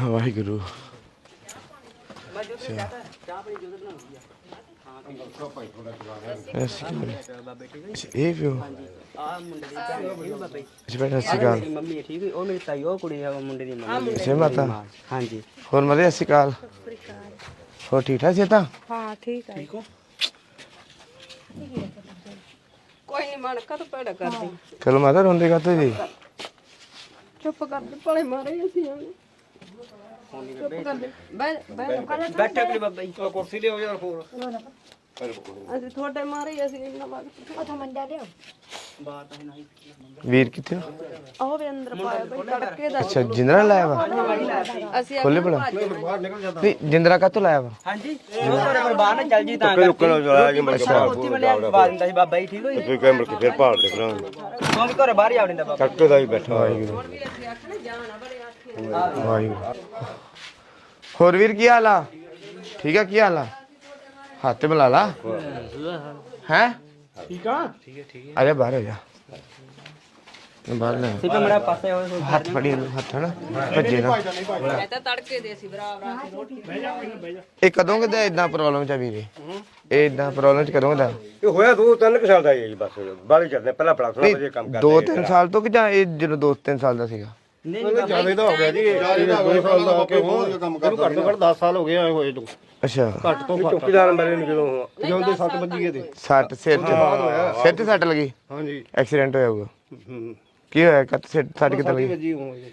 ਵਾਹਿਗੁਰੂ। ਅਸੀਂ ਇਹ ਵੀ ਹੋ ਆ ਮੁੰਡੇ ਦੀ ਬਾਬੇ ਸਤਿ ਸ਼੍ਰੀ ਅਕਾਲ। ਮੇਰੀ ਮੰਮੀ ਠੀਕ ਹੈ ਉਹ ਮੇਰੀ ਤਾਈ ਉਹ ਕੁੜੀ ਆ ਉਹ ਮੁੰਡੇ ਦੀ ਮੰਮੀ ਸੇ ਮਾਤਾ। ਹਾਂਜੀ। ਹੋਰ ਮਦੇ ਸਤਿ ਸ਼੍ਰੀ ਅਕਾਲ। ਹੋਰ ਠੀਕ ਠਾਕ ਸੀ ਤਾਂ ਹਾਂ ਠੀਕ ਹੈ? ਕੋਈ ਨਹੀਂ ਮਨ ਕਦ ਪੈੜਾ ਕਰਦੀ। ਚਲੋ ਮਾਤਾ ਰੋਂਦੇ ਕਾ ਜੀ? ਚੁੱਪ ਕਰ ਦੇ ਭਲੇ ਮਾਰੇ ਅਸੀਂ ਆਣੇ ਚੁੱਪ ਕਰ ਦੇ ਬੈ ਬੈ ਬੈਠਾ ਕੁੜੀ ਬਾਬਾ ਜੀ ਅਸੀਂ ਤੁਹਾਡੇ ਮਾਰੇ ਹੀ ਅਸੀਂ ਇੰਨਾ ਵਕਤ ਉਥੋਂ ਮੰਡਾ ਲਿਓ ਬਾਹਰ ਤਾਂ ਨਹੀਂ ਵੀਰ ਕਿੱਥੇ? ਆਹ ਵੀ ਅੰਦਰ ਪਾਇਆ ਬਈ ਤੜਕੇ ਦਾ। ਅੱਛਾ ਜਿੰਦਰਾ ਲਾਇਆ ਵਾ? ਅਸੀਂ ਖੋਲੇ ਬਣਾ। ਨਹੀਂ ਜਿੰਦਰਾ ਕਾਤੋਂ ਲਾਇਆ ਵਾ? ਹਾਂਜੀ। ਉਹ ਘਰੇ ਪਰ ਬਾਹਰ ਨਾ ਚੱਲ ਜੀ ਤਾਂ ਰੁਕਣ ਜਲਾ ਜੀ ਮੈਂ ਮੈਂ ਬਾਹਰ ਦਿੰਦਾ ਸੀ ਬਾਬਾ ਜੀ ਠੀਕ ਹੋ ਜੀ? ਫਿਰ ਕੈਮਰੇ ਕੇ ਫਿਰ ਦੇਖਣਾ ਉਹ ਵੀ ਘਰੇ ਬਾਹਰ ਹੀ ਆ ਜਾਂਦਾ ਬਾਬਾ ਟੱਕੇ ਦਾ ਹੀ ਬੈਠਾ। ਵਾਹਿਗੁਰੂ। ਵਾਹਿਗੁਰੂ। ਹੋਰ ਵੀਰ ਕੀ ਹਾਲ ਆ? ਠੀਕ ਆ ਕੀ ਹਾਲ ਆ? ਹੱਥ ਤੇ ਮਿਲਾ ਲਾ। ਹੈ? ਠੀਕ ਆ? ਠੀਕ ਹੈ ਠੀਕ ਹੈ ਅਰੇ ਬਾਹਰ ਹੋ ਜਾ। ਬਾਹਰ ਲੈ ਸਿੱਧਾ ਮੇਰਾ ਪਾਸੇ ਹੋਏ ਹੱਥ ਫੜੀ ਹੱਥ ਨਾ ਭੱਜੇ ਨਾ। ਮੈਂ ਤਾਂ ਤੜਕੇ ਦੇ ਸੀ ਬਰਾਬਰ ਆ ਕੇ ਰੋਟੀ ਇਹ ਕਦੋਂ ਕਿਦਾ ਇਦਾਂ ਪ੍ਰੋਬਲਮ ਚ ਆ ਵੀਰੇ? ਇਹ ਇਦਾਂ ਪ੍ਰੋਬਲਮ ਚ ਕਦੋਂ ਦਾ? ਇਹ ਹੋਇਆ ਦੋ ਤਿੰਨ ਕੁ ਸਾਲ ਦਾ ਹੀ ਹੈ ਜੀ ਬਸ। ਬਾਹਲੀ ਚੱਲਦੇ ਪਹਿਲਾਂ ਪੜਾ ਥੋੜਾ ਵਧੀਆ ਕੰਮ ਕਰਦੇ ਦੋ ਤਿੰਨ ਸਾਲ ਤੋਂ ਕਿ ਜਾਂ ਇਹ ਜਦੋਂ ਦੋ ਤਿੰਨ ਸਾਲ ਦਾ ਸੀਗਾ? ਨਹੀਂ ਨਹੀਂ ਬਾਬਾ ਜੀ, ਦਾ ਹੋ ਗਿਆ ਜੀ। ਇਹ ਦੋ ਸਾਲ ਦਾ ਕਿ ਹੋਰ ਕੰਮ ਕਰਦਾ ਘੱਟ ਤੋਂ ਘੱਟ 10 ਸਾਲ ਹੋ ਗਏ ਆਏ ਹੋਏ ਨੂੰ। ਅੱਛਾ। ਘੱਟ ਤੋਂ ਘੱਟ। ਚੌਕੀਦਾਰ ਬਾਰੇ ਨੂੰ ਜਦੋਂ ਜਦੋਂ 7 ਵਜੇ ਗਏ ਤੇ ਸੱਟ ਸਿਰ ਚ। ਸਿਰ ਤੇ ਸੱਟ ਲੱਗੀ? ਹਾਂਜੀ। ਐਕਸੀਡੈਂਟ ਹੋਇਆ ਹੋਊਗਾ। ਕੀ ਹੋਇਆ? ਕੱਤ ਸਿਰ ਸੱਟ ਕਿੱਥੇ ਲੱਗੀ? ਵਜੀ ਹੋਏ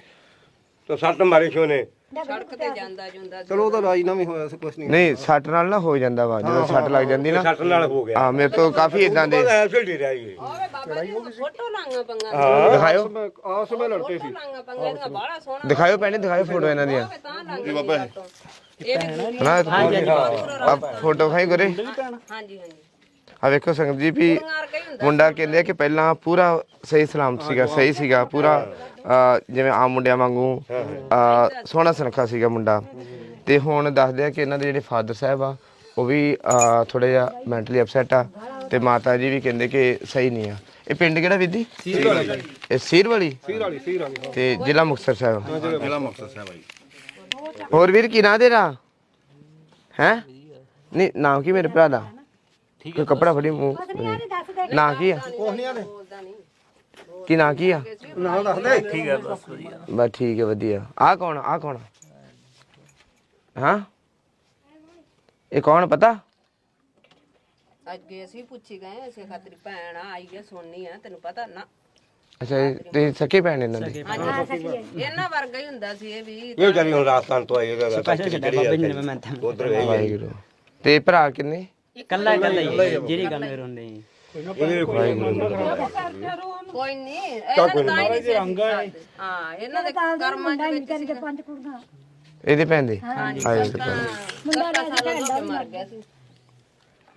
ਤਾਂ ਸੱਟ ਮਾਰੇ ਸ਼ੋ ਨੇ ਸੜਕ ਤੇ ਜਾਂਦਾ ਜੁੰਦਾ ਸੀ। ਚਲੋ ਉਹਦਾ ਰਾਜ ਨਾ ਵੀ ਹੋਇਆ ਸੀ ਕੁਛ ਨਹੀਂ ਨਹੀਂ ਸੱਟ ਨਾਲ ਨਾ ਹੋ ਜਾਂਦਾ ਵਾ ਜਦੋਂ ਸੱਟ ਲੱਗ ਜਾਂਦੀ ਨਾ। ਸੱਟ ਨਾਲ ਹੋ ਗਿਆ। ਆ ਮੇਰੇ ਤੋਂ ਕਾਫੀ ਇਦਾਂ ਦੇ ਐਸੇ ਰਿਹਾ ਜੀ ਓਏ ਬਾਬਾ ਜੀ ਫੋਟੋ ਲਾਂਗਾ ਪੰਗਾ ਦਿਖਾਇਓ। ਆਸ ਵਿੱਚ ਲੜਕੇ ਸੀ। ਲਾਂਗਾ ਪੰਗਾ ਇਹਦਾ ਬਾਹਲਾ ਸੋਹਣਾ ਦਿਖਾਇਓ ਭੈਣੇ ਦਿਖਾਇਓ ਫੋਟੋ ਇਹਨਾਂ ਦੀਆਂ। ਲਾਂਗਾ ਬਾਬਾ ਇਹ ਨਾ ਫੋਟੋ ਖਾਈ ਗੁਰੇ ਹਾਂਜੀ ਹਾਂਜੀ। ਆ ਵੇਖੋ ਸੰਗਤ ਜੀ ਵੀ ਮੁੰਡਾ ਕਹਿੰਦੇ ਆ ਕਿ ਪਹਿਲਾਂ ਪੂਰਾ ਸਹੀ ਸਲਾਮਤ ਸੀਗਾ ਸਹੀ ਸੀਗਾ ਪੂਰਾ ਜਿਵੇਂ ਆਮ ਮੁੰਡਿਆਂ ਵਾਂਗੂ ਸੋਹਣਾ ਸੁਨੱਖਾ ਸੀਗਾ ਮੁੰਡਾ। ਤੇ ਹੁਣ ਦੱਸਦੇ ਆ ਕਿ ਇਹਨਾਂ ਦੇ ਜਿਹੜੇ ਫਾਦਰ ਸਾਹਿਬ ਆ ਉਹ ਵੀ ਥੋੜਾ ਜਿਹਾ ਮੈਂਟਲੀ ਅਪਸੈਟ ਆ ਤੇ ਮਾਤਾ ਜੀ ਵੀ ਕਹਿੰਦੇ ਕਿ ਸਹੀ ਨਹੀਂ ਆ। ਇਹ ਪਿੰਡ ਕਿਹੜਾ ਵਿਧੀ ਸੀਰ ਵਾਲੀ ਇਹ ਸੀਰ ਵਾਲੀ ਸੀਰ ਵਾਲੀ ਸੀਰ ਵਾਲੀ ਤੇ ਜ਼ਿਲ੍ਹਾ ਮੁਕਤਸਰ ਸਾਹਿਬ ਜ਼ਿਲ੍ਹਾ ਮੁਕਤਸਰ ਸਾਹਿਬ ਆਈ ਹੋਰ ਵੀਰ ਕੀ ਨਾਂ ਤੇਰਾ? ਹੈ? ਨਹੀਂ ਨਾਮ ਕੀ ਮੇਰੇ ਭਰਾ ਦਾ? ਠੀਕ ਹੈ ਕੱਪੜਾ ਫੜੀ ਮੂੰਹ। ਦੇ ਨਾਂ ਕੀ ਆ? ਕੀ ਨਾਂ ਕੀ ਆ? ਨਾ ਦੱਸ ਦੇ। ਠੀਕ ਹੈ ਬਸ ਵਧੀਆ। ਬਸ ਠੀਕ ਹੈ ਵਧੀਆ। ਆ ਕੌਣ ਆ ਕੌਣ? ਹਾਂ? ਇਹ ਕੌਣ ਪਤਾ? ਅੱਜ ਗਏ ਅਸੀਂ ਪੁੱਛੀ ਗਏ ਅਸੀਂ ਖਾਤਰੀ ਭੈਣ ਆਈ ਹੈ ਸੁਣਨੀ ਆ ਤੈਨੂੰ ਪਤਾ ਨਾ। ਅੱਛਾ ਤੇ ਸਕੇ ਭੈਣ ਇਹਨਾਂ ਦੇ? ਇਹਨਾਂ ਵਰਗਾ ਹੀ ਹੁੰਦਾ ਸੀ ਇਹ ਵੀ ਇਹ ਵਿਚਾਰੀ ਹੁਣ ਰਾਜਸਥਾਨ ਤੋਂ ਆਈ ਹੈ ਪੈਸੇ ਛੱਡਿਆ ਬਾਬਾ ਜੀ ਨੇ ਮੈਂ ਤਾਂ। ਉਧਰ ਗਈ ਵਾਹਿਗੁਰੂ। ਤੇ ਭਰਾ ਕਿੰਨੇ? ਕੱਲਾ ਕੱਲਾ ਹੀ ਜਿਹੜੀ ਗੱਲ ਮੇਰੇ ਹੁੰਦੇ ਜੀ ਕੋਈ ਨਹੀਂ ਇਹਨਾਂ ਨੂੰ ਤਾਂ ਹੀ ਨਹੀਂ ਸੀ ਅਸੀਂ ਸਾਥ। ਹਾਂ ਇਹਨਾਂ ਦੇ ਕਰਮਾਂ ਚ ਵਿੱਚ ਸੀ ਪੰਜ ਕੁੜੀਆਂ ਇਹਦੇ ਭੈਣ ਦੇ ਹਾਏ ਮੁੰਡਾ ਮਰ ਗਿਆ ਸੀ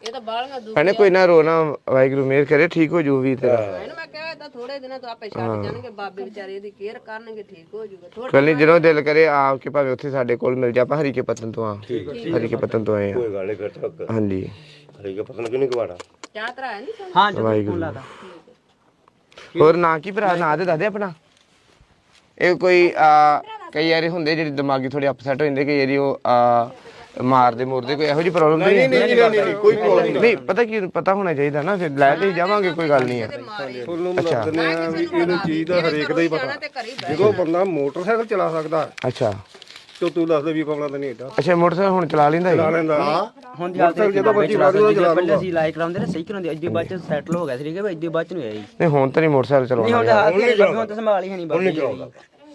ਇਹ ਤਾਂ ਬਾਲੀਆਂ ਦੁੱਖ ਭੈਣੇ ਕੋਈ ਨਾ ਰੋਣਾ ਵਾਹਿਗੁਰੂ ਮਿਹਰ ਕਰੇ ਠੀਕ ਹੋ ਜੂ ਵੀ ਤੇਰਾ ਇਹਨੂੰ ਮੈਂ ਕਿਹਾ ਤਾਂ ਥੋੜੇ ਦਿਨਾਂ ਤੋਂ ਆਪੇ ਛੱਡ ਜਾਣਗੇ ਬਾਬੇ ਵਿਚਾਰੇ ਇਹਦੀ ਕੇਅਰ ਕਰਨਗੇ ਠੀਕ ਹੋ ਜਾਊਗਾ ਥੋੜਾ ਕੱਲ ਨਹੀਂ ਜਦੋਂ ਦਿਲ ਕਰੇ ਆ ਕੇ ਭਾਵੇਂ ਉੱਥੇ ਸਾਡੇ ਕੋਲ ਮਿਲ ਜਾ ਆਪਾਂ ਹਰੀਕੇ ਪਤਨ ਤੋਂ ਆ। ਹਰੀਕੇ ਪਤਨ ਤੋਂ ਆਏ ਆ। ਕੋਈ ਗੱਲ ਨਹੀਂ ਫਿਰ ਤੱਕ ਹਾਂਜੀ। ਹਰੀ ਕੇ ਪਤਾ ਨਹੀਂ ਗਵਾੜਾ? ਚਾਹ ਤਰਾ ਹੈ ਨਹੀਂ ਹਾਂ ਜਦੋਂ ਵਾਹਿਗੁਰੂ। ਫੋਨ ਲਾਦਾ ਹੋਰ ਨਾਂ ਕੀ ਭਰਾ ਨਾਂ ਤੇ ਦੱਸ ਦੇ ਆਪਣਾ। ਇਹ ਕੋਈ ਆ ਕਈ ਵਾਰੀ ਹੁੰਦੇ ਜਿਹੜੇ ਦਿਮਾਗੀ ਥੋੜੇ ਅਪਸੈਟ ਹੋ ਜਾਂਦੇ ਕਈ ਵਾਰੀ ਉਹ ਆ ਮਾਰਦੇ ਮੋਰਦੇ ਕੋਈ ਇਹੋ ਜਿਹੀ ਪ੍ਰੋਬਲਮ ਨਹੀਂ ਨਹੀਂ ਨਹੀਂ ਕੋਈ ਪ੍ਰੋਬਲਮ ਨਹੀਂ। ਪਤਾ ਕੀ ਪਤਾ ਹੋਣਾ ਚਾਹੀਦਾ ਨਾ ਫਿਰ ਲੈ ਤੇ ਜਾਵਾਂਗੇ ਕੋਈ ਗੱਲ ਨਹੀਂ ਹੈ ਤੁਹਾਨੂੰ ਮੈਂ ਦੱਸ ਦਿੰਦੇ ਆ ਵੀ ਇਹਨੂੰ ਚੀਜ਼ ਦਾ ਹਰੇਕ ਦਾ ਹੀ ਪਤਾ। ਜਦੋਂ ਬੰਦਾ ਮੋਟਰਸਾਈਕਲ ਚਲਾ ਸਕਦਾ ਅੱਛਾ। ਤੇ ਤੂੰ ਦੱਸ ਦੇ ਵੀ ਕੋਮਲਾ ਤਾਂ ਨਹੀਂ ਏਡਾ। ਅੱਛਾ ਮੋਟਰਸਾਈਕਲ ਹੁਣ ਚਲਾ ਲੈਂਦਾ ਚਲਾ ਹੈ ਲੈਂਦਾ ਹੁਣ ਆਪਦੇ ਜਦੋਂ ਮਰਜ਼ੀ ਲਾ ਦਿਓ, ਚਲਾ ਪਹਿਲੇ ਅਸੀਂ ਲਾਈਕ ਕਰਾਉਂਦੇ ਨੇ ਸਹੀ ਕਰਾਉਂਦੇ ਅੱਜ ਦੇ ਬਾਅਦ ਚ ਸੈਟਲ ਹੋ ਗਿਆ ਸੀ ਠੀਕ ਹੈ ਅੱਗੇ ਬਾਅਦ ਚ ਨਹੀਂ ਜੀ। ਨਹੀਂ ਹੁਣ ਤਾਂ ਨਹੀਂ ਮੋਟਰਸਾਈਕਲ ਨਹੀਂ ਹੁਣ ਚਲਾਉਣਾ ਤਾਂ ਹੱਥ ਹੁਣ ਤਾਂ ਸੰਭਾਲ ਹੀ ਨਹੀਂ ਬਾਬਾ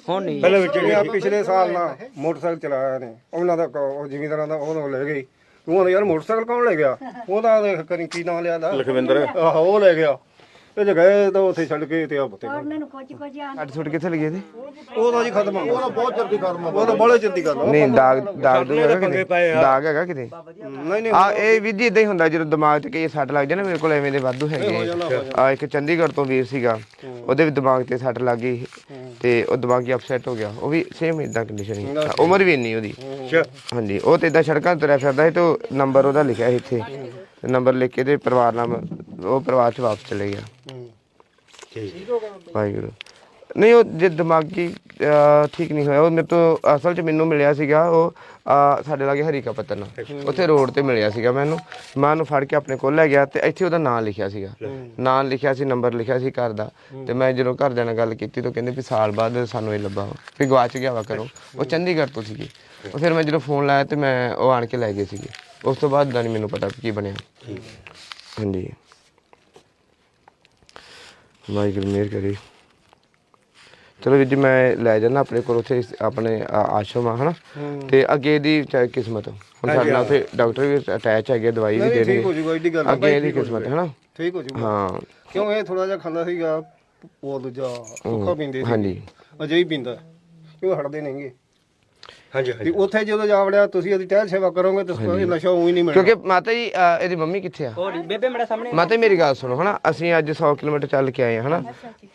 ਹੁਣ ਨਹੀਂ। ਪਹਿਲੇ ਵਿੱਚ ਇਹ ਪਿਛਲੇ ਸਾਲ ਨਾ ਮੋਟਰਸਾਈਕਲ ਚਲਾਇਆ ਨੇ ਉਹਨਾਂ ਦਾ ਕ- ਉਹ ਜ਼ਿਮੀਂਦਾਰਾਂ ਦਾ ਉਹਨੂੰ ਲੈ ਗਈ। ਤੂੰ ਕਹਿੰਦਾ ਯਾਰ ਮੋਟਰਸਾਈਕਲ ਕੌਣ ਲੈ ਗਿਆ? ਉਹਦਾ ਦੇਖ ਕਰੀ ਕੀ ਨਾਂ ਲਿਆ ਦਾ ਲਖਵਿੰਦਰ। ਆਹੋ ਉਹ ਲੈ ਗਿਆ। ਤੇ ਜੇ ਗਏ ਤਾਂ ਉੱਥੇ ਛੱਡ ਕੇ ਤੇ ਆ ਬੁੱਤੇ ਉਹਨਾਂ ਨੂੰ ਕੁਝ ਕੁਝ ਆ ਅੱਡ ਸੁੱਟ ਕਿੱਥੇ ਲੱਗੇ ਇਹਦੇ ਉਹਦਾ ਜੀ ਖਤਮ ਹੋ ਗਿਆ ਉਹਦਾ ਬਹੁਤ ਜਲਦੀ ਖਤਮ ਉਹ ਤਾਂ ਬੜੇ ਜਲਦੀ ਕਰ ਨਹੀਂ ਦਾਗ ਦਾਗ ਦੂਗ ਹੈਗਾ ਕਿਤੇ? ਦਾਗ ਹੈਗਾ ਕਿਤੇ? ਨਹੀਂ ਨਹੀਂ ਆ ਇਹ ਵੀ ਜੀ ਇਦਾਂ ਹੀ ਹੁੰਦਾ ਜਦੋਂ ਦਿਮਾਗ 'ਚ ਕਈ ਸੱਟ ਲੱਗ ਜਾਏ ਨਾ ਮੇਰੇ ਕੋਲ ਐਵੇਂ ਦੇ ਵਾਧੂ ਹੈਗੇ। ਆ ਇੱਕ ਚੰਡੀਗੜ੍ਹ ਤੋਂ ਵੀਰ ਸੀਗਾ ਉਹਦੇ ਵੀ ਦਿਮਾਗ ਤੇ ਸੱਟ ਲੱਗ ਗਈ ਤੇ ਉਹ ਦਿਮਾਗੀ ਅਪਸੈਟ ਹੋ ਗਿਆ। ਉਹ ਵੀ ਸੇਮ ਇਦਾਂ ਕੰਡੀਸ਼ਨ ਹੀ। ਉਮਰ ਵੀ ਇੰਨੀ ਉਹਦੀ। ਹਾਂਜੀ ਉਹ ਤੇ ਇਦਾਂ ਸੜਕਾਂ ਤੇ ਤੁਰਿਆ ਫਿਰਦਾ ਸੀ ਤੇ ਉਹ ਨੰਬਰ ਉਹਦਾ ਲਿਖਿਆ ਸੀ ਇੱਥੇ। ਤੇ ਨੰਬਰ ਲਿਖ ਕੇ ਤੇ ਪਰਿਵਾਰ ਨਾਮ ਉਹ ਪਰਿਵਾਰ 'ਚ ਵਾਪਸ ਚਲੇ ਗਿਆ। ਵਾਹਿਗੁਰੂ। ਨਹੀਂ ਉਹ ਜੇ ਦਿਮਾਗੀ ਠੀਕ ਨਹੀਂ ਹੋਇਆ ਉਹ ਮੇਰੇ ਤੋਂ ਅਸਲ 'ਚ ਮੈਨੂੰ ਮਿਲਿਆ ਸੀਗਾ ਉਹ ਸਾਡੇ ਲਾਗੇ ਹਰੀਕਾ ਪੱਤਨ ਉੱਥੇ ਰੋਡ ਤੇ ਮਿਲਿਆ ਸੀਗਾ ਮੈਨੂੰ। ਮੈਂ ਉਹਨੂੰ ਫੜ ਕੇ ਆਪਣੇ ਕੋਲ ਲੈ ਗਿਆ ਤੇ ਇੱਥੇ ਉਹਦਾ ਨਾਮ ਲਿਖਿਆ ਸੀਗਾ। ਨਾਮ ਲਿਖਿਆ ਸੀ ਨੰਬਰ ਲਿਖਿਆ ਸੀ ਘਰ ਦਾ। ਤੇ ਮੈਂ ਜਦੋਂ ਘਰਦਿਆਂ ਨਾਲ ਗੱਲ ਕੀਤੀ ਤਾਂ ਕਹਿੰਦੇ ਵੀ ਸਾਲ ਬਾਅਦ ਸਾਨੂੰ ਇਹ ਲੱਭਾ। ਵਾ, ਗਵਾਚ ਗਿਆ ਵਾ ਕਰੋ ਉਹ ਚੰਡੀਗੜ੍ਹ ਤੋਂ ਸੀਗੀ। ਉਹ ਫਿਰ ਮੈਂ ਜਦੋਂ ਫੋਨ ਲਾਇਆ ਤੇ ਮੈਂ ਉਹ ਆਣ ਕੇ ਲੈ ਗਏ ਸੀਗੇ। ਉਸ ਤੋਂ ਬਾਅਦ ਦਾ ਨਹੀਂ ਮੈਨੂੰ ਪਤਾ ਕੀ ਬਣਿਆ। ਹਾਂਜੀ। ਵਾਹਿਗੁਰੂ ਮਿਹਰ ਕਰੇ। ਚਲੋ ਵੀਰ ਜੀ ਮੈਂ ਲੈ ਜਾਣਾ ਆਪਣੇ ਕੋਲ ਉੱਥੇ ਆਪਣੇ ਆ- ਆਸ਼ਰਮ ਆ ਹਨਾ? ਤੇ ਅੱਗੇ ਦੀ ਚਾਹੇ ਕਿਸਮਤ। ਹੁਣ ਸਾਡੇ ਨਾਲ ਉੱਥੇ ਡਾਕਟਰ ਵੀ ਅਟੈਚ ਹੈਗੇ ਦਵਾਈ ਵੀ ਦੇ ਠੀਕ ਹੋ ਜੂਗਾ ਏਡੀ ਗੱਲ ਅੱਗੇ ਇਹਦੀ ਕਿਸਮਤ ਹੈ ਨਾ ਠੀਕ ਹੋ ਜੂਗਾ। ਹਾਂ। ਕਿਉਂ ਇਹ ਥੋੜਾ ਜਿਹਾ ਖਾਂਦਾ ਸੀਗਾ ਉਹ ਦੂਜਾ ਸੁੱਕਾ ਪੀਂਦੇ ਸੀ ਹਾਂਜੀ। ਅਜੇ ਹੀ ਪੀਂਦਾ। ਕਿਉਂ ਹਟਦੇ ਨਹੀਂਗੇ? ਹਾਂਜੀ ਤੇ ਉੱਥੇ ਜਦੋਂ ਜਾ ਵੜਿਆ ਤੁਸੀਂ ਉਹਦੀ ਟਹਿਲ ਸੇਵਾ ਕਰੋਗੇ ਤਾਂ ਇਹ ਨਸ਼ਾ ਉਹੀ ਨਹੀਂ ਮਿਲਣਾ। ਕਿਉਂਕਿ ਮਾਤਾ ਜੀ ਅ, ਇਹਦੀ ਮੰਮੀ ਕਿੱਥੇ ਆ? ਹੋਰ ਬੇਬੇ ਮੇਰਾ ਸਾਹਮਣੇ ਮਾਤਾ ਜੀ, ਮੇਰੀ ਗੱਲ ਸੁਣੋ ਹਨਾ? ਅਸੀਂ ਅੱਜ 100 ਕਿਲੋਮੀਟਰ ਚੱਲ ਕੇ ਆਏ ਹਾਂ ਹਨਾ?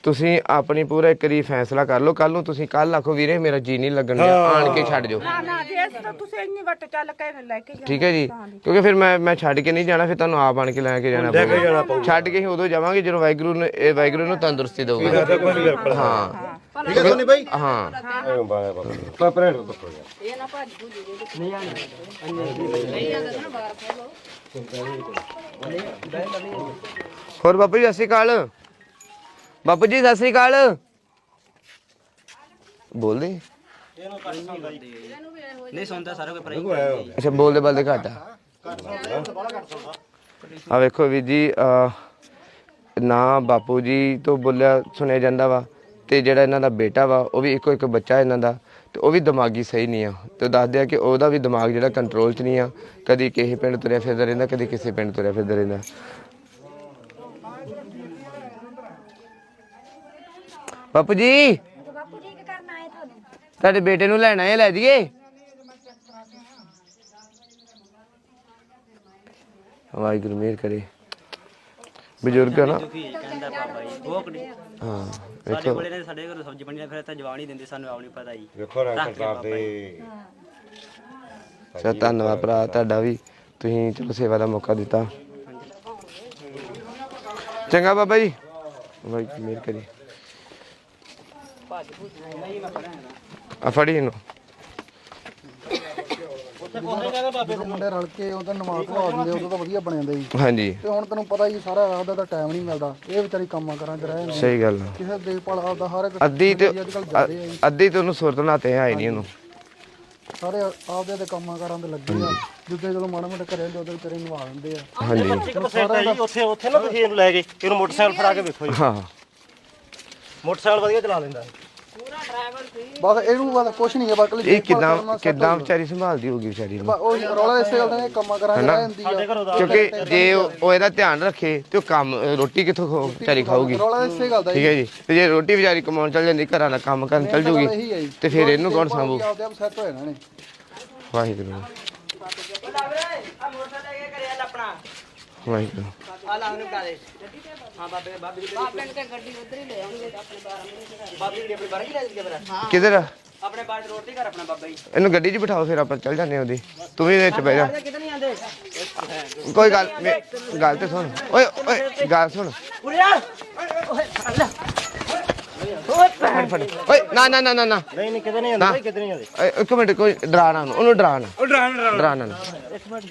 ਤੁਸੀਂ ਆਪਣੀ ਪੂਰਾ ਇੱਕ ਵਾਰੀ ਫੈਸਲਾ ਕਰ ਲਓ ਕੱਲ ਨੂੰ ਤੁਸੀਂ ਕੱਲ ਆਖੋ ਵੀਰੇ ਮੇਰਾ ਜੀ ਨਹੀਂ ਲੱਗਣ ਡਿਆ ਆਣ ਕੇ ਛੱਡ ਜਾਓ। ਨਾ ਨਾ ਜੇ ਇਸ ਤਾਂ ਤੁਸੀਂ ਇੰਨੀ ਵੱਟ ਚੱਲ ਕੇ ਲੈ ਕੇ ਠੀਕ ਹੈ ਜੀ। ਕਿਉਂਕਿ ਫਿਰ ਮੈਂ ਮੈਂ ਛੱਡ ਕੇ ਨਹੀਂ ਜਾਣਾ ਫਿਰ ਤੁਹਾਨੂੰ ਆਪ ਆਣ ਕੇ ਲੈ ਕੇ ਜਾਣਾ ਪਊਗਾ। ਛੱਡ ਕੇ ਹੀ ਉਦੋਂ ਜਾਵਾਂਗੇ ਜਦੋਂ ਵਾਹਿਗੁਰੂ ਨੇ ਇਹ ਵਾਹਿਗੁਰੂ ਨੂੰ ਤੰਦਰੁਸਤੀ ਦੇਊਗਾ। ਹਾਂ। ਠੀਕ ਹੈ ਨਹੀਂ ਬਾਈ? ਹਾਂ। ਪਾਪਰੇ ਹੋਰ ਬਾਪੂ ਜੀ ਸਤਿ ਸ਼੍ਰੀ ਅਕਾਲ। ਬਾਪੂ ਜੀ ਸਤਿ ਸ਼੍ਰੀ ਅਕਾਲ। ਬੋਲਦੇ? ਨਹੀਂ ਸੁਣਦਾ ਸਾਰਾ ਕੋਈ ਪਰੇ ਅੱਛਾ ਬੋਲਦੇ ਬਲਦੇ ਘੱਟ ਆ। ਆ ਵੇਖੋ ਵੀਰ ਜੀ ਅਹ, ਨਾ ਬਾਪੂ ਜੀ ਤੋਂ ਬੋਲਿਆ ਸੁਣਿਆ ਜਾਂਦਾ ਵਾ। ਤੇ ਜਿਹੜਾ ਇਹਨਾਂ ਦਾ ਬੇਟਾ ਵਾ, ਉਹ ਵੀ ਇੱਕੋ ਇੱਕ ਬੱਚਾ ਇਹਨਾਂ ਦਾ, ਤੇ ਉਹ ਵੀ ਦਿਮਾਗੀ ਸਹੀ ਨਹੀਂ ਆ। ਤੇ ਦੱਸਦੇ ਆ ਕਿ ਉਹਦਾ ਵੀ ਦਿਮਾਗ ਜਿਹੜਾ ਕੰਟਰੋਲ 'ਚ ਨਹੀਂ ਆ। ਕਦੀ ਕਿਸੇ ਪਿੰਡ ਤੁਰਿਆ ਫਿਰਦਾ ਰਹਿੰਦਾ, ਕਦੀ ਕਿਸੇ ਪਿੰਡ ਤੁਰਿਆ ਫਿਰਦਾ ਰਹਿੰਦਾ। ਬਾਪੂ ਜੀ! ਬਾਪੂ ਜੀ ਕੀ ਕਰਨ ਆਏ ਤੁਹਾਨੂੰ ਤੁਹਾਡੇ ਬੇਟੇ ਨੂੰ ਲੈਣਾ ਹੈ ਲੈ ਜਾਈਏ। ਵਾਹਿਗੁਰੂ, ਮਿਹਰ ਕਰੇ। ਬਜ਼ੁਰਗ ਆ ਨਾ। ਦੁਖੀ ਕਹਿੰਦਾ ਬਾਬਾ ਜੀ ਭੋਕ ਨਹੀਂ? ਹਾਂ ਸਾਡੇ ਵੇਖੋ ਕੋਲੇ ਨੇ ਸਾਡੇ ਘਰ ਸਬਜ਼ੀ ਬਣੀ ਆ, ਫਿਰ ਤਾਂ ਜਵਾਨ ਹੀ ਦਿੰਦੇ ਸਾਨੂੰ ਆਪ ਨਹੀਂ ਪਤਾ ਜੀ। ਵੇਖੋ ਰਾਜ ਸਰਕਾਰ ਦੇ ਸਾ ਧੰਨਵਾਦ ਭਰਾ ਤੁਹਾਡਾ ਵੀ। ਤੁਸੀਂ ਚਲੋ ਸੇਵਾ ਦਾ ਮੌਕਾ ਦਿੱਤਾ। ਚੰਗਾ ਬਾਬਾ ਜੀ। ਵਾਹਿਗੁਰੂ ਮਿਹਰ ਕਰੇ ਆ ਫੜੀ ਇਹਨੂੰ। ਮੁੰਡੇ ਰਲ ਕੇ ਉਹਦਾ ਨਮਾਜ਼ ਪੜ੍ਹਾ ਦਿੰਦੇ ਉਦੋਂ ਤਾਂ ਵਧੀਆ ਬਣ ਜਾਂਦਾ ਜੀ ਹਾਂਜੀ। ਤੇ ਹੁਣ ਤੈਨੂੰ ਪਤਾ ਹੀ ਸਾਰਾ ਰਾਤ ਦਾ ਤਾਂ ਟਾਈਮ ਨਹੀਂ ਮਿਲਦਾ। ਇਹ ਵਿਚਾਰੀ ਕੰਮਾਂ ਕਰਾਂ ਚ ਰਹਿ ਜਾਂਦੀ ਸਹੀ ਗੱਲ ਆ। ਕਿਸੇ ਦੇਖਭਾਲ ਆਪਦਾ ਹਰ ਇੱਕ ਅੱਧੀ ਤੇ ਅੱਜ ਕੱਲ ਜਾਂਦੇ ਆ ਜੀ। ਅੱਧੀ ਤੇ ਉਹਨੂੰ ਸੁਰਤ ਨਾਤੇ ਹੈ ਨਹੀਂ ਉਹਨੂੰ। ਸਾਰੇ ਆਪਦੇ ਦੇ ਕੰਮਾਂ ਕਰਾਂ ਤੇ ਲੱਗੇ ਆ। ਜਿੱਦੇ ਜਦੋਂ ਮਾੜਾ ਮੋਟਾ ਘਰੇ ਹੁੰਦੇ ਉਦੋਂ ਵਿਚਾਰੇ ਨਿਭਾ ਦਿੰਦੇ ਆ। ਹਾਂਜੀ। ਉੱਥੇ ਉੱਥੇ ਨਾ ਤੁਸੀਂ ਇਹਨੂੰ ਲੈ ਕੇ ਇਹਨੂੰ ਮੋਟਰਸਾਈਕਲ ਫੜਾ ਕੇ ਵੇਖੋ ਜੀ। ਹਾਂ। ਮੋਟਰਸਾਈਕਲ ਵਧੀਆ ਚਲਾ ਲੈਂਦਾ। ਬਸ ਇਹਨੂੰ ਬਸ ਕੁਛ ਨਹੀਂ ਹੈ ਬਸ ਕੱਲੀ ਇਹ ਕਿਦਾਂ ਕਿਦਾਂ ਵਿਚਾਰੀ ਸੰਭਾਲਦੀ ਹੋਗੀ ਵਿਚਾਰੀ ਨੂੰ? ਉਹ ਰੌਲਾ ਇਸੇ ਗੱਲ ਦਾ ਇਹ ਕੰਮਾਂ ਕਰਾਂ ਜਾਂਦੀ ਆ। ਕਿਉਂਕਿ ਜੇ ਉਹ ਉਹ ਇਹਦਾ ਧਿਆਨ ਰੱਖੇ ਤੇ ਉਹ ਕੰਮ ਰੋਟੀ ਕਿੱਥੋਂ ਵਿਚਾਰੀ ਖਾਊਗੀ? ਰੌਲਾ ਇਸੇ ਗੱਲ ਦਾ ਠੀਕ ਹੈ ਜੀ। ਤੇ ਜੇ ਰੋਟੀ ਵਿਚਾਰੀ ਕਮਾਉਣ ਚੱਲ ਜਾਂਦੀ ਘਰਾਂ ਦਾ ਕੰਮ ਕਰਨ ਚੱਲ ਜੂਗੀ ਤੇ ਫਿਰ ਇਹਨੂੰ ਕੌਣ ਸੰਭੂ ਆਪਦੇ ਆਪ ਸੈੱਟ ਹੋ ਜਾਣਾ ਨੇ ਵਾਹਿਗੁਰੂ। ਆ ਮੋਟਰਸਾਈਕਲ ਲੈ ਕੇ ਕਰਿਆ ਆਪਣਾ। ਵਾਹਿਗੁਰੂ। ਆ ਲਾ ਉਹਨੂੰ ਬਤਾ ਦੇ। ਹਾਂ ਬਾਬੇ ਬਾਬੇ ਦੀ ਬਾਪੇ ਨੇ ਗੱਡੀ ਉਧਰ ਹੀ ਲੈ ਆਉਣਗੇ ਤਾਂ ਆਪਣੇ ਬਾਹਰ ਬਾਬੇ ਦੀ ਆਪਣੀ ਬਾਰੀ ਲੈ ਕੇ ਫਿਰ? ਕਿਧਰ? ਆਪਣੇ ਬਾਹਰ ਰੋਡ ਤੇ ਘਰ ਆਪਣਾ ਬਾਬਾ ਜੀ। ਇਹਨੂੰ ਗੱਡੀ 'ਚ ਬਿਠਾਓ ਫਿਰ ਆਪਾਂ ਚੱਲ ਜਾਂਦੇ ਹਾਂ ਉਹਦੀ। ਤੂੰ ਵੀ ਵਿੱਚ ਬਹਿ ਜਾ। ਕਿਤੇ ਨਹੀਂ ਆਂਦੇ ਕੋਈ ਗੱਲ ਮੇ- ਗੱਲ ਤੇ ਸੁਣ। ਓਏ ਓਏ ਗੱਲ ਸੁਣ। ਉਰੇ ਆ। ਓਏ ਫੜ ਲੈ। ਫੜ ਫੜ ਓਏ ਨਾ ਨਾ ਨਾ ਨਾ ਨਾ। ਨਹੀਂ ਨਹੀਂ ਕਿਤੇ ਨਹੀਂ ਜਾਂਦਾ ਭਾਈ ਕਿਤੇ ਨਹੀਂ ਓਏ, ਇੱਕ ਮਿੰਟ ਕੋਈ ਡਰਾਣਾ ਉਹਨੂੰ ਉਹਨੂੰ ਡਰਾਣਾ। ਉਹ ਡਰਾਣ ਡਰਾਣਾ। ਨਾ।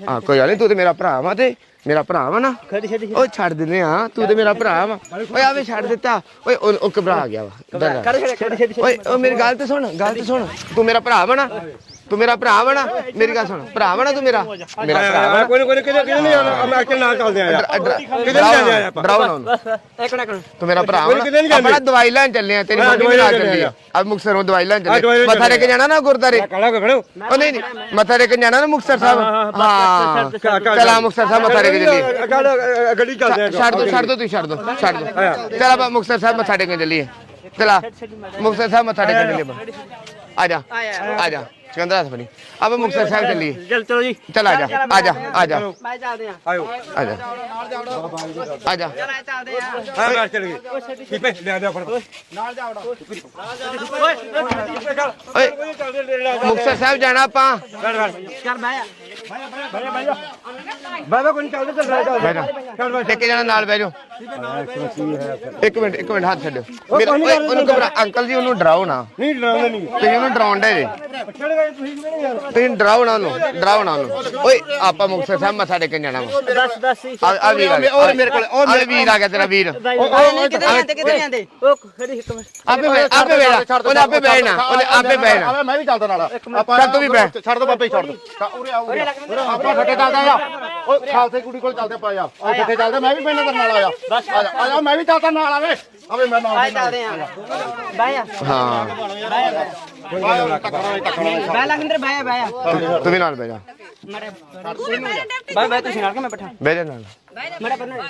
ਹਾਂ ਕੋਈ ਗੱਲ ਨਹੀਂ ਤੂੰ ਤੇ ਮੇਰਾ ਭਰਾ ਵਾ ਤੇ ਮੇਰਾ ਭਰਾ ਵਾ ਨਾ। ਖੜੀ ਛੱਡੀ ਓਏ ਛੱਡ ਦਿੰਦੇ ਆ ਤੂੰ ਤੇ ਮੇਰਾ ਭਰਾ ਵਾ। ਓਏ ਆਵੇ ਛੱਡ ਦਿੱਤਾ। ਓਏ ਉਹ ਉਹ ਘਬਰਾ ਗਿਆ ਵਾ। ਡਰ ਗਿਆ। ਓਏ ਉਹ ਮੇਰੀ ਗੱਲ ਤੇ ਸੁਣ ਗੱਲ ਤੇ ਸੁਣ। ਤੂੰ ਮੇਰਾ ਭਰਾ ਵਾ ਨਾ। ਤੂੰ ਮੇਰਾ ਭਰਾ ਵਾ ਨਾ? ਮੇਰੀ ਗੱਲ ਸੁਣ। ਭਰਾ ਵਾ ਨਾ ਤੂੰ ਮੇਰਾ? ਮੇਰਾ ਭਰਾ ਵਾ ਨਾ? ਕੋਈ ਕੋਈ ਕਿਤੇ ਕਿਤੇ ਨਹੀਂ ਜਾਣਾ। ਮੈਂ ਅਕਲ ਨਾਲ ਚੱਲਦੇ ਆ ਡਰਾ- ਕਿਤੇ ਨਹੀਂ ਜਾਂਦੇ ਆ ਆਪਾਂ। ਡਰਾਓ ਨਾ ਉਹਨੂੰ। ਇੱਕ ਇੱਕ ਮਿੰਟ। ਤੂੰ ਮੇਰਾ ਭਰਾ ਵਾ ਕੋਈ ਕਿਤੇ ਨਹੀਂ ਨਾ ਜਾਂਦੇ। ਆਪਣਾ ਦਵਾਈ ਲੈਣ ਚੱਲੇ ਆ ਤੇਰੀ ਹਾਂ, ਮੰਮੀ ਦਵਾਈ ਨਾਲ ਲੈਣ ਚੱਲੀ ਆ। ਆ। ਮੁਕਸਰੋਂ ਦਵਾਈ ਲੈਣ ਦਵਾਈ ਚੱਲੇ। ਲੈਣ ਮੱਥਾ ਟੇਕ ਜਾਣਾ ਨਾ ਗੁਰਦਾਰੇ ਕਾਲਾ ਕੋ ਖੜੋ। ਉਹ ਨਹੀਂ ਨਹੀਂ। ਮੱਥਾ ਟੇਕ ਜਾਣਾ ਨਾ ਮੁਕਸਰ ਸਾਹਿਬ? ਹਾਂ ਚਲਾ ਮੁਕਸਰ ਸਾਹਿਬ ਮੱਥਾ ਟੇਕ ਚੱਲੀਏ। ਗੱਡੀ ਚੱਲਦੇ ਆ ਛੱਡ ਦੋ ਛੱਡ ਦੋ ਤੁਸੀਂ ਛੱਡ ਦੋ ਛੱਡ ਦੋ। ਚਲ ਆਪਾਂ ਮੁਕਤਸਰ ਸਾਹਿਬ ਮੱਥਾ ਟੇਕਣ ਚੱਲੀਏ। ਚਲਾ ਮੁਕਤਸਰ ਸਾਹਿਬ ਮੱਥਾ ਟੇਕਣ ਚੱਲੀਏ ਆਪਾਂ। ਆ ਜਾ ਆ ਜਾ। ਸਿਕੰਦਰ ਹੱਥ ਫੜੀ। ਆਪਾਂ ਮੁਕਤਸਰ ਸਾਹਿਬ ਚੱਲੀਏ। ਚੱਲ ਚਲੋ ਜੀ। ਚਲ ਆ ਜਾ ਆ ਜਾ ਆ ਜਾ। ਬਾਈ ਚੱਲਦੇ ਆ ਆਇਓ। ਆ ਜਾ। ਆ ਜਾ। ਚੱਲਦੇ ਆ ਹਾਂ ਬਾਹਰ ਚੱਲ ਗਏ। ਕੀਪੇ ਲੈ ਦੇ ਫੜ। ਓਏ। ਮੁਕਤਸਰ ਸਾਹਿਬ ਜਾਣਾ ਆਪਾਂ। ਚੱਲ ਕੋਈ ਚੱਲਦੇ ਚੱਲ ਰਿਹਾ ਬਹਿ ਜਾ। ਇੱਕ ਜਣਾ ਨਾਲ ਬਹਿ ਜਾਓ। ਇੱਕ ਮਿੰਟ ਇੱਕ ਮਿੰਟ ਹੱਥ ਛੱਡੋ ਉਹਨੂੰ ਘਬਰਾ ਅੰਕਲ ਜੀ ਉਹਨੂੰ ਡਰਾਓ ਨਾ। ਨਹੀਂ ਡਰਾਉਂਦੇ ਨਹੀਂ ਤੁਸੀਂ ਉਹਨੂੰ ਡਰਾਉਣ ਦੇ ਜੇ। ਛੱਡ ਗਏ। ਤੁਸੀਂ ਡਰਾਓ ਨਾ ਡਰਾਓ ਨਾ ਓਏ ਆਪਾਂ ਮੁਕਤਸਰ ਸਾਹਿਬ ਮੱਥਾ ਟੇਕਣ ਜਾਣਾ ਵਾ। ਦੱਸ ਦੱਸ ਆ ਆ ਵੀਰ ਆ ਗਿਆ ਉਹ ਮੇਰੇ ਕੋਲ ਉਹ ਆ ਵੀਰ ਆ ਗਿਆ ਤੇਰਾ ਵੀਰ। ਕਿੱਥੇ ਜਾਂਦੇ ਕਿੱਥੇ ਜਾਂਦੇ? ਉਹ ਖੜੀ ਇੱਕ ਮਿੰਟ। ਆਪੇ ਬਹਿ ਆਪੇ ਬਹਿ ਉਹਨੇ ਆਪੇ ਬਹਿਣਾ ਉਹਨੇ ਆਪੇ ਬਹਿਣਾ ਮੈਂ ਵੀ ਚੱਲਦਾ ਨਾਲ। ਚੱਲ ਤੂੰ ਵੀ ਬਹਿ। ਛੱਡ ਦੋ ਬਾਬੇ ਹੀ ਛੱਡ ਦੋ ਉਰੇ ਆਓ ਉਰੇ ਆਪਾਂ ਠੱਠੇ ਚੱਲਦਾ ਆ। ਓਏ ਖਾਲਸੇ ਕੁੜੀ ਕੋਲ ਚੱਲਦੇ ਪਾ ਜਾ। ਆ ਠੱਠੇ ਚੱਲਦੇ ਮੈਂ ਵੀ ਪੈਣੇ ਨਾਲ ਆ ਜਾ ਆ ਜਾ ਆ ਜਾ ਮੈਂ ਵੀ ਚੱਲਦਾ ਨਾਲ ਆਵੇ ਆਵੇ ਮੈਂ ਨਾਲ ਆਏ ਚੱਲਦੇ ਆ। ਬਾਈ ਆ ਹਾਂ। ਲਖਿੰਦਰ ਬਾਈ ਤੂੰ ਵੀ ਨਾਲ ਬਹਿ ਜਾ। ਬਾਈ ਬਾਈ ਤੁਸੀਂ ਨਾਲ ਕੇ ਮੈਂ ਬੈਠਾ? ਬਹਿ ਜਾ ਨਾਲ। ਪਰਨਾ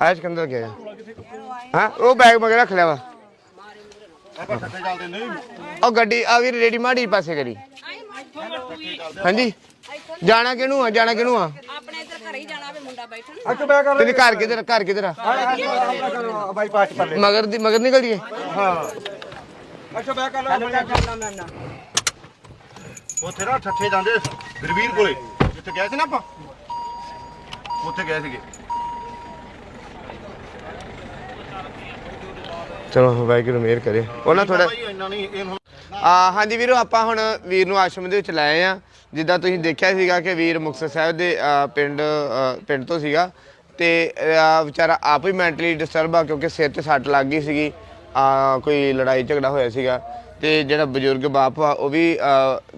ਆਇਸ਼ ਕੰਦਰ ਗਿਆ। ਹਾਂ? ਉਹ ਬੈਗ ਮਗਰ ਰੱਖ ਲਿਆ ਵਾ। ਉਹ ਗੱਡੀ ਆ ਵੀਰ ਰੇਡੀ ਮਾੜੀ ਪਾਸੇ ਕਰੀ। ਹਾਂਜੀ। ਜਾਣਾ ਕਿਹਨੂੰ ਆ? ਜਾਣਾ ਕਿਹਨੂੰ ਆ? ਘਰੇ ਹੀ ਜਾਣਾ ਵੇ ਮੁੰਡਾ ਬੈਠਣ। ਅੱਛਾ ਬੈ ਕਰ ਤੇਰੇ ਘਰ ਕਿਧਰ ਘਰ ਕਿਧਰ ਆ? ਬਾਈਪਾਸ ਚ ਪੱਲੇ। ਮਗਰ ਦੀ ਮਗਰ ਨਿਕਲ ਜੀਏ ਹਾਂ। ਅੱਛਾ ਬੈ ਕਰ ਲੈ ਉੱਥੇ ਨਾ ਠੱਠੇ ਜਾਂਦੇ ਰਵੀਰ ਕੋਲੇ। ਜਿੱਥੇ ਗਏ ਸੀ ਨਾ ਆਪਾਂ? ਉੱਥੇ ਗਏ ਸੀਗੇ। ਚਲੋ ਵਾਹਿਗੁਰੂ ਮਿਹਰ ਕਰੇ। ਉਹਨਾਂ ਥੋੜਾ ਆ ਹਾਂਜੀ ਵੀਰੋ ਆਪਾਂ ਹੁਣ ਵੀਰ ਨੂੰ ਆਸ਼ਰਮ ਦੇ ਵਿੱਚ ਲਾਏ ਆ। ਜਿੱਦਾਂ ਤੁਸੀਂ ਦੇਖਿਆ ਸੀਗਾ ਕਿ ਵੀਰ ਮੁਕਤਸਰ ਸਾਹਿਬ ਦੇ ਪਿੰਡ ਪਿੰਡ ਤੋਂ ਸੀਗਾ ਤੇ ਵਿਚਾਰਾ ਆਪ ਹੀ ਮੈਂਟਲੀ ਡਿਸਟਰਬ ਆ ਕਿਉਂਕਿ ਸਿਰ ਤੇ ਸੱਟ ਲੱਗ ਗਈ ਸੀਗੀ। ਕੋਈ ਲੜਾਈ ਝਗੜਾ ਹੋਇਆ ਸੀਗਾ ਤੇ ਜਿਹੜਾ ਬਜ਼ੁਰਗ ਬਾਪ ਆ, ਉਹ ਵੀ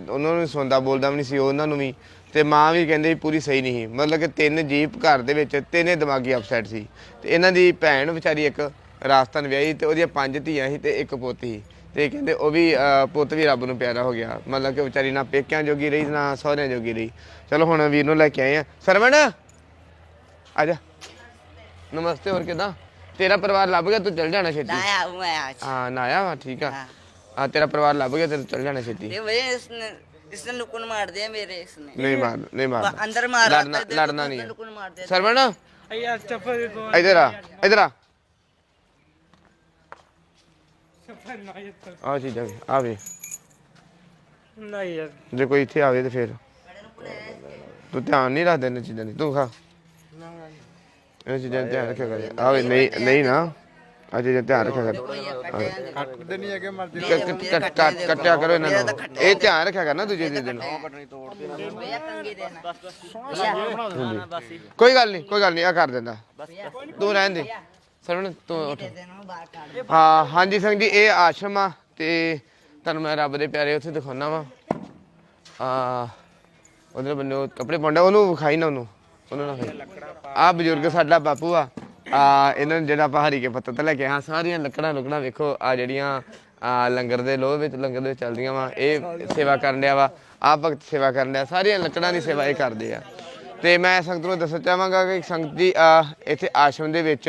ਉਹਨਾਂ ਨੂੰ ਸੁਣਦਾ ਬੋਲਦਾ ਵੀ ਨਹੀਂ ਸੀ ਉਹਨਾਂ ਨੂੰ ਵੀ ਤੇ ਮਾਂ ਵੀ ਕਹਿੰਦੇ ਪੂਰੀ ਸਹੀ ਨਹੀਂ ਸੀ। ਮਤਲਬ ਕਿ ਤਿੰਨ ਜੀਪ ਘਰ ਦੇ ਵਿੱਚ ਤਿੰਨੇ ਦਿਮਾਗੀ ਅਪਸੈਟ ਸੀ। ਤੇ ਇਹਨਾਂ ਦੀ ਭੈਣ ਵਿਚਾਰੀ ਇੱਕ ਰਾਜਸਥਾਨ ਵਿਆਹੀ ਤੇ ਉਹਦੀਆਂ ਪੰਜ ਧੀਆਂ ਸੀ ਤੇ ਇੱਕ ਪੁੱਤ ਸੀ। ਤੇ ਕਹਿੰਦੇ ਉਹ ਵੀ ਪੁੱਤ ਵੀ ਰੱਬ ਨੂੰ ਪਿਆਰਾ ਹੋ ਗਿਆ। ਮਤਲਬ ਕਿ ਵਿਚਾਰੀ ਨਾ ਪੇਕਿਆਂ ਜੋਗੀ ਰਹੀ ਨਾ ਸਹੁਰਿਆਂ ਜੋਗੀ ਰਹੀ। ਚਲੋ ਹੁਣ ਵੀਰ ਨੂੰ ਲੈ ਕੇ ਆਏ ਆ। ਸਰਵਣ! ਆ ਜਾ। ਨਮਸਤੇ ਹੋਰ ਕਿਦਾਂ? ਤੇਰਾ ਪਰਿਵਾਰ ਲੱਭ ਗਿਆ ਤੂੰ ਚਲ ਜਾਣਾ ਛੇਤੀ। ਆਇਆ ਹੂੰ ਆਇਆ ਹਾਂ ਨਾ ਆਇਆ? ਠੀਕ ਆ। ਆ ਤੇਰਾ ਪਰਿਵਾਰ ਲੱਭ ਗਿਆ ਤੇ ਚਲ ਜਾਣਾ ਛੇਤੀ। ਨਹੀਂ ਵੇ ਇਸ ਨੇ ਇਸ ਨੇ ਲੁਕਣ ਮਾਰ ਦਿਆ ਮੇਰੇ ਇਸ ਨੇ। ਨਹੀਂ ਮਾਰ ਨਹੀਂ ਮਾਰ ਅੰਦਰ ਮਾਰ ਲੜਨਾ ਨਹੀਂ ਲੁਕਣ ਮਾਰ ਦਿਆ ਸਰਵਣ! ਯਾਰ ਚੱਪਲ ਇਧਰ ਆ ਇਧਰ ਆ। ਆ ਚੀਜ਼ਾਂ ਵੀ ਆ ਵੀ। ਨਹੀਂ ਜੇ ਕੋਈ ਇੱਥੇ ਆਵੇ ਤੇ ਫੇਰ। ਤੂੰ ਧਿਆਨ ਨਹੀਂ ਰੱਖਦੇ ਇਹਨਾਂ ਚੀਜ਼ਾਂ ਦੀ ਤੂੰ ਖਾ। ਇਹਨਾਂ ਚੀਜ਼ਾਂ ਦਾ ਰੱਖਿਆ ਕਰ। ਆਵੇ ਨਹੀਂ ਨਹੀਂ ਨਾ। ਆ ਚੀਜ਼ਾਂ ਦਾ ਧਿਆਨ ਰੱਖਿਆ ਕਰ। ਕੱਟਦੇ ਕੱਟਿਆ ਕਰੋ ਇਹਨਾਂ ਨੂੰ। ਇਹ ਧਿਆਨ ਰੱਖਿਆ ਕਰਨਾ ਦੂਜੇ ਦੇ ਦਿਨ ਬਸ ਕੋਈ ਗੱਲ ਨਹੀਂ ਕੋਈ ਗੱਲ ਨਹੀਂ ਆ ਕਰ ਦਿੰਦਾ। ਤੂੰ ਰਹਿਣ ਦੇ। ਸਰਵਣ ਤੂੰ ਉੱਠ। ਹਾਂ ਹਾਂਜੀ ਸਿੰਘ ਜੀ ਇਹ ਆਸ਼ਰਮ ਆ ਤੇ ਤੁਹਾਨੂੰ ਮੈਂ ਰੱਬ ਦੇ ਪਿਆਰੇ ਉੱਥੇ ਦਿਖਾਉਣਾ ਵਾ। ਆ ਉਧਰ ਬੰਦੇ ਉਹ ਕੱਪੜੇ ਪਾਉਂਦਾ ਉਹਨੂੰ ਵਿਖਾਈ ਨਾ ਉਹਨੂੰ। ਉਹਨੂੰ ਨਾ ਆ ਬਜ਼ੁਰਗ ਸਾਡਾ ਬਾਪੂ ਆ। ਆ ਇਹਨਾਂ ਨੇ ਜਿਹੜਾ ਪਹਾੜੀ ਕੇ ਤੇ ਲੈ ਕੇ ਹਾਂ ਸਾਰੀਆਂ ਲੱਕੜਾਂ ਲੁਕੜਾਂ ਵੇਖੋ ਆ ਜਿਹੜੀਆਂ ਆ ਲੰਗਰ ਦੇ ਲੋਹ ਵਿੱਚ ਲੰਗਰ ਦੇ ਵਿੱਚ ਚੱਲਦੀਆਂ ਵਾ। ਇਹ ਸੇਵਾ ਕਰਨ ਡਿਆ ਵਾ। ਆ ਭਗਤ ਸੇਵਾ ਕਰਨ ਡਿਆ। ਸਾਰੀਆਂ ਲੱਕੜਾਂ ਦੀ ਸੇਵਾ ਇਹ ਕਰਦੇ ਆ। ਤੇ ਮੈਂ ਸੰਗਤ ਨੂੰ ਦੱਸਣਾ ਚਾਹਾਂਗਾ ਕਿ ਸੰਗਤ ਜੀ ਇੱਥੇ ਆਸ਼ਰਮ ਦੇ ਵਿੱਚ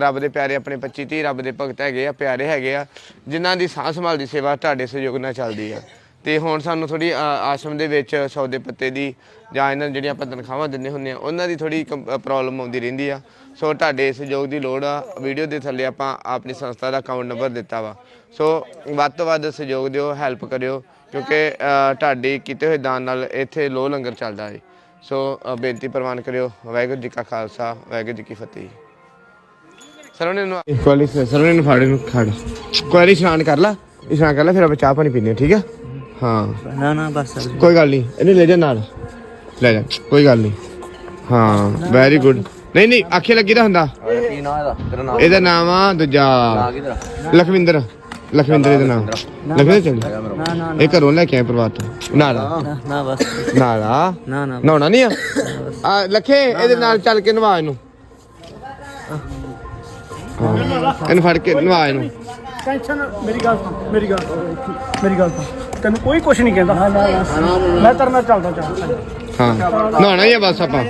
ਰੱਬ ਦੇ ਪਿਆਰੇ ਆਪਣੇ 25 30 ਰੱਬ ਦੇ ਭਗਤ ਹੈਗੇ ਆ, ਪਿਆਰੇ ਹੈਗੇ ਆ, ਜਿਨ੍ਹਾਂ ਦੀ ਸਾਂਭ ਸੰਭਾਲ ਦੀ ਸੇਵਾ ਤੁਹਾਡੇ ਸਹਿਯੋਗ ਨਾਲ ਚੱਲਦੀ ਆ। ਤੇ ਹੁਣ ਸਾਨੂੰ ਥੋੜੀ ਆਸ਼ਰਮ ਦੇ ਵਿੱਚ ਸੌਦੇ ਪੱਤੇ ਦੀ ਜਾਂ ਇਹਨਾਂ ਨੂੰ ਜਿਹੜੀਆਂ ਆਪਾਂ ਤਨਖਾਹਾਂ ਦਿੰਦੇ ਹੁੰਦੇ ਆ, ਉਹਨਾਂ ਦੀ ਥੋੜੀ ਪ੍ਰੋਬਲਮ ਆਉਂਦੀ ਰਹਿੰਦੀ ਆ। ਸੋ ਤੁਹਾਡੇ ਸਹਿਯੋਗ ਦੀ ਲੋੜ ਆ, ਵੀਡੀਓ ਦੇ ਥੱਲੇ ਆਪਾਂ ਆਪਣੀ ਸੰਸਥਾ ਦਾ ਅਕਾਊਂਟ ਨੰਬਰ ਦਿੱਤਾ ਵਾ। ਸੋ ਵੱਧ ਤੋਂ ਵੱਧ ਸਹਿਯੋਗ ਦਿਓ ਹੈਲਪ ਕਰਿਓ, ਕਿਉਂਕਿ ਤੁਹਾਡੇ ਕੀਤੇ ਹੋਏ ਦਾਨ ਨਾਲ ਇੱਥੇ ਲੋ ਲੰਗਰ ਚੱਲਦਾ ਹੈ ਸੋ ਅ, ਬੇਨਤੀ ਪ੍ਰਵਾਨ ਕਰਿਓ। ਵਾਹਿਗੁਰੂ ਜੀ ਕਾ ਖਾਲਸਾ ਵਾਹਿਗੁਰੂ ਜੀ ਕੀ ਫਤਿਹ। ਸਰਵਣੇ ਨੂੰ ਕੁਆਲੀ ਸਰਵਣੇ ਨੂੰ ਫਾੜੇ ਨੂੰ ਖੜ। ਕੁਆਲੀ ਇਸ਼ਨਾਨ ਕਰ ਲਾ। ਇਸ਼ਨਾਨ ਕਰ ਲੈ ਫਿਰ ਆਪਾਂ ਚਾਹ ਪਾਣੀ ਪੀਨੇ ਠੀਕ ਆ? ਹਾਂ। ਨਾ ਨਾ ਬਸ। ਕੋਈ ਗੱਲ ਨਹੀਂ ਇਹਨੂੰ ਲੈ ਜਾ ਨਾਲ। ਲੈ ਜਾ ਕੋਈ ਗੱਲ ਨਹੀਂ। ਹਾਂ ਵੈਰੀ ਗੁੱਡ ਨਹੀਂ ਨਹੀਂ ਆਖੇ ਲੱਗੀ ਦਾ ਹੁੰਦਾ। ਕੀ ਨਾਂ ਇਹਦਾ? ਤੇਰਾ ਨਾਂ? ਇਹਦਾ ਨਾਮ ਆ ਦੂਜਾ ਲਖਵਿੰਦਰ। ਲਖਵਿੰਦਰ ਇਹਦਾ ਨਾਮ। ਲਖਵਿੰਦਰ ਚੱਲ। ਨਾ ਨਾ ਇਹ ਘਰੋਂ ਲੈ ਕੇ ਆਏ ਪਰਿਵਾਰ ਤੋਂ। ਨਾਲਾ। ਨਾ ਬਸ। ਨਾਲਾ। ਨਾ ਨਾ ਨਹਾਉਣਾ ਨਹੀਂ ਆ? ਆ ਲਖੇ ਇਹਦੇ ਨਾਲ ਚੱਲ ਕੇ ਨਵਾ ਇਹਨੂੰ। ਇਹਨੂੰ ਫੜ ਕੇ ਨਵਾ ਇਹਨੂੰ। ਟੈਨਸ਼ਨ ਮੇਰੀ ਗੱਲ ਸੁਣ ਮੇਰੀ ਗੱਲ ਸੁਣ, ਮੇਰੀ ਗੱਲ ਸੁਣ। ਤੈਨੂੰ ਕੋਈ ਕੁਝ ਨਹੀਂ ਕਹਿੰਦਾ। ਮੈਂ ਤੇਰੇ ਨਾਲ ਚੱਲਦਾ ਚੱਲ। ਹਾਂ। ਨਹਾਉਣਾ ਹੀ ਆ ਬਸ ਆਪਾਂ।